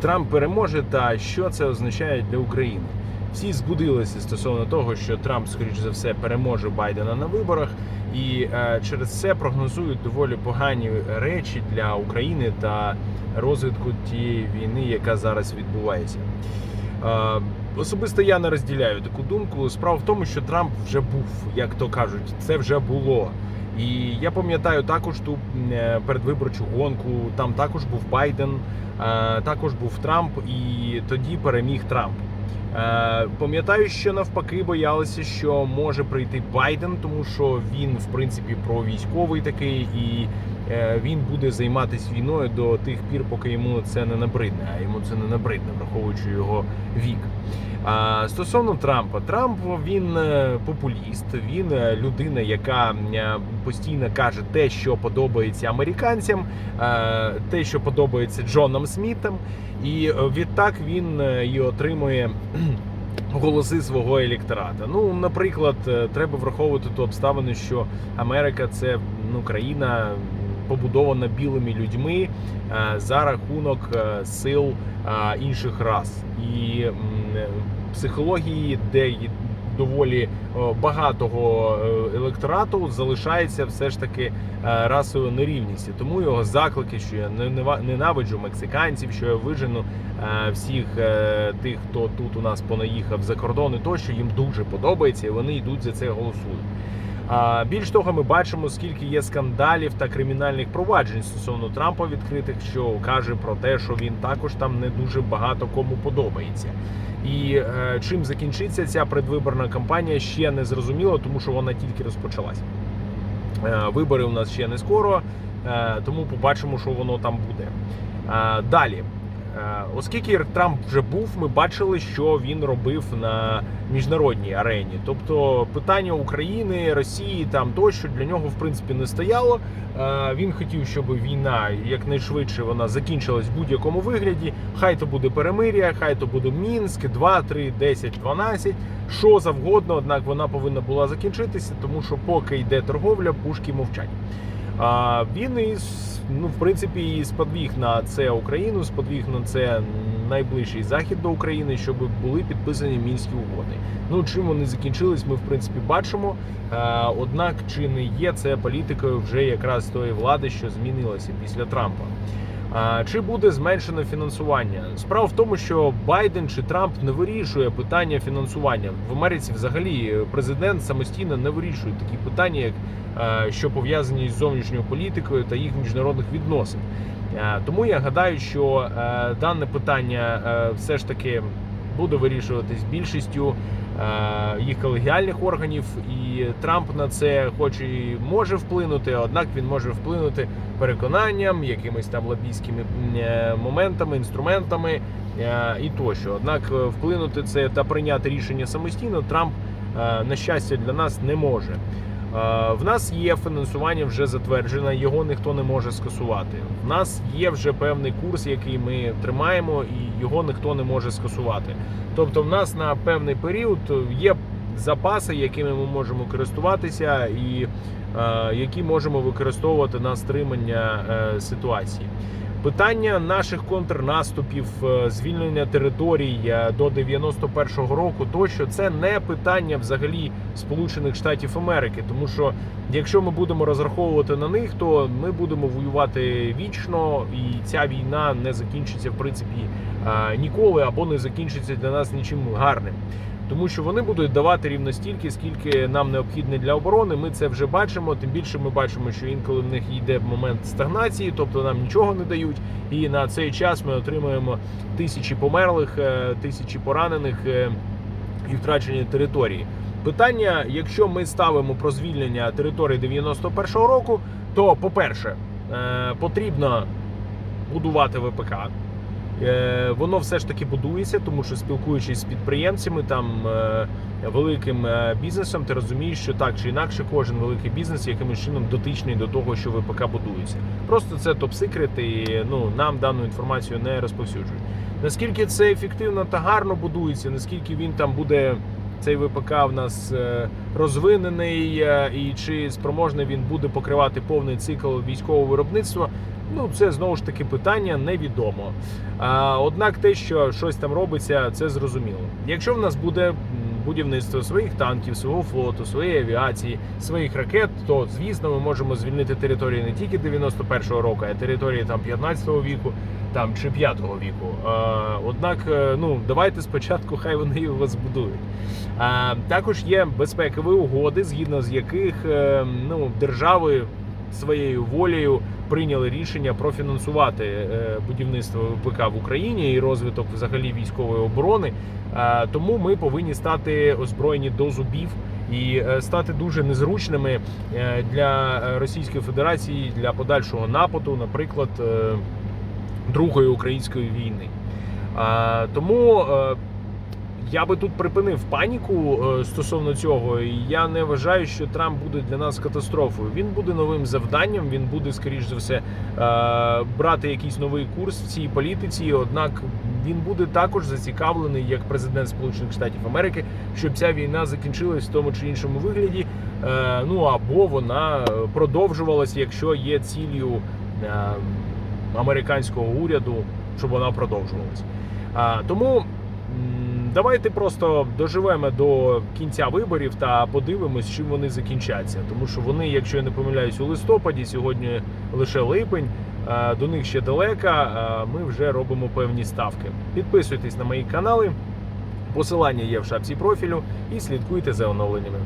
Трамп переможе та що це означає для України. Всі збудилися стосовно того, що Трамп, скоріш за все, переможе Байдена на виборах, і е, через це прогнозують доволі погані речі для України та розвитку тієї війни, яка зараз відбувається. Е, Особисто я не розділяю таку думку. Справа в тому, що Трамп вже був, як то кажуть, це вже було. І я пам'ятаю також ту е, передвиборчу гонку. Там також був Байден, е, також був Трамп, і тоді переміг Трамп. Е, Пам'ятаю, що навпаки боялися, що може прийти Байден, тому що він, в принципі, провійськовий такий, і він буде займатися війною до тих пір, поки йому це не набридне. А йому це не набридне, враховуючи його вік. Стосовно Трампа, Трамп він е, популіст, він е, людина, яка е, постійно каже те, що подобається американцям, е, те, що подобається Джоном Смітом, і е, відтак він е, і отримує. Голоси свого електората. Ну, наприклад, е, треба враховувати ту обставину, що Америка це ну країна побудована білими людьми е, за рахунок е, сил е, інших рас і психології, де доволі багатого електорату залишається все ж таки расовою нерівністю. Тому його заклики, що я ненавиджу мексиканців, що я вижену всіх тих, хто тут у нас понаїхав за кордон, і тощо їм дуже подобається, і вони йдуть за це голосують. Більш того, ми бачимо, скільки є скандалів та кримінальних проваджень стосовно Трампа відкритих, що каже про те, що він також там не дуже багато кому подобається. І е, чим закінчиться ця предвиборна кампанія, ще не зрозуміло, тому що вона тільки розпочалась. Е, вибори у нас ще не скоро, е, тому побачимо, що воно там буде. Далі. Е, Оскільки Трамп вже був, ми бачили, що він робив на міжнародній арені. Тобто питання України, Росії там тощо для нього в принципі не стояло. Е, Він хотів, щоб війна якнайшвидше вона закінчилась в будь-якому вигляді. Хай то буде перемир'я, хай то буде Мінськ, 2, 3, 10, 12, що завгодно. Однак вона повинна була закінчитися, тому що поки йде торговля, пушки мовчать. А він і ну, в принципі і сподвіг на це Україну, сподвіг на це найближчий захід до України, щоб були підписані мінські угоди. Ну чим вони закінчились, ми в принципі бачимо. Е, Однак чи не є це політикою вже якраз тої влади, що змінилася після Трампа? Чи буде зменшено фінансування? Справа в тому, що Байден чи Трамп не вирішує питання фінансування в Америці. Взагалі, президент самостійно не вирішує такі питання, як е, що пов'язані з зовнішньою політикою та їх міжнародних відносин. Е, Тому я гадаю, що е, дане питання все ж таки буде вирішуватись більшістю їх колегіальних органів, і Трамп на це хоч і може вплинути, однак він може вплинути переконанням, якимись там лобійськими е, моментами, інструментами е, і тощо. Однак е, вплинути це та прийняти рішення самостійно Трамп, е, на щастя, для нас не може. Е, В нас є фінансування вже затверджене, його ніхто не може скасувати. В нас є вже певний курс, який ми тримаємо, і його ніхто не може скасувати. Тобто, в нас на певний період є запаси, якими ми можемо користуватися, і е, які можемо використовувати на стримання е, ситуації. Питання наших контрнаступів, е, звільнення територій е, до 91-го року, тощо це не питання взагалі Сполучених Штатів Америки, тому що якщо ми будемо розраховувати на них, то ми будемо воювати вічно, і ця війна не закінчиться в принципі е, ніколи або не закінчиться для нас нічим гарним. Тому що вони будуть давати рівно стільки, скільки нам необхідно для оборони. Ми це вже бачимо. Тим більше ми бачимо, що інколи в них йде момент стагнації, тобто нам нічого не дають. І на цей час ми отримуємо тисячі померлих, е, тисячі поранених е, і втрачені території. Питання: якщо ми ставимо про звільнення території 91-го року, то по-перше, е, потрібно будувати ВПК. Е, Воно все ж таки будується, тому що спілкуючись з підприємцями, там е, великим е, бізнесом, ти розумієш, що так чи інакше кожен великий бізнес якимось чином дотичний до того, що ВПК будується. Просто це топ-секрет, і ну нам дану інформацію не розповсюджують. Наскільки це ефективно та гарно будується, наскільки він там буде. Цей ВПК в нас розвинений, і чи спроможний він буде покривати повний цикл військового виробництва, Ну, це знову ж таки питання невідомо. А, однак те, що щось там робиться, це зрозуміло. Якщо в нас буде будівництво своїх танків, свого флоту, своєї авіації, своїх ракет, то звісно ми можемо звільнити території не тільки 91-го року, а й території там 15-го віку, там чи 5-го віку. А, однак, е, ну давайте спочатку, хай вони його збудують. А, також є безпекові угоди, згідно з яких е, ну держави своєю волею прийняли рішення профінансувати е, будівництво ВПК в Україні і розвиток взагалі військової оборони. Е, Тому ми повинні стати озброєні до зубів і е, стати дуже незручними для Російської Федерації для подальшого нападу, наприклад, Другої української війни. Тому я би тут припинив паніку е, стосовно цього. І я не вважаю, що Трамп буде для нас катастрофою. Він буде новим завданням. Він буде, скоріш за все, е, брати якийсь новий курс в цій політиці. Однак він буде також зацікавлений як президент Сполучених Штатів Америки, щоб ця війна закінчилась в тому чи іншому вигляді. Е, Ну або вона продовжувалась, якщо є ціллю американського уряду, щоб вона продовжувалась. Тому давайте просто доживемо до кінця виборів та подивимось, чим вони закінчаться. Тому що вони, якщо я не помиляюсь, у листопаді, сьогодні лише липень. До них ще далека. Ми вже робимо певні ставки. Підписуйтесь на мої канали. Посилання є в шапці профілю і слідкуйте за оновленнями.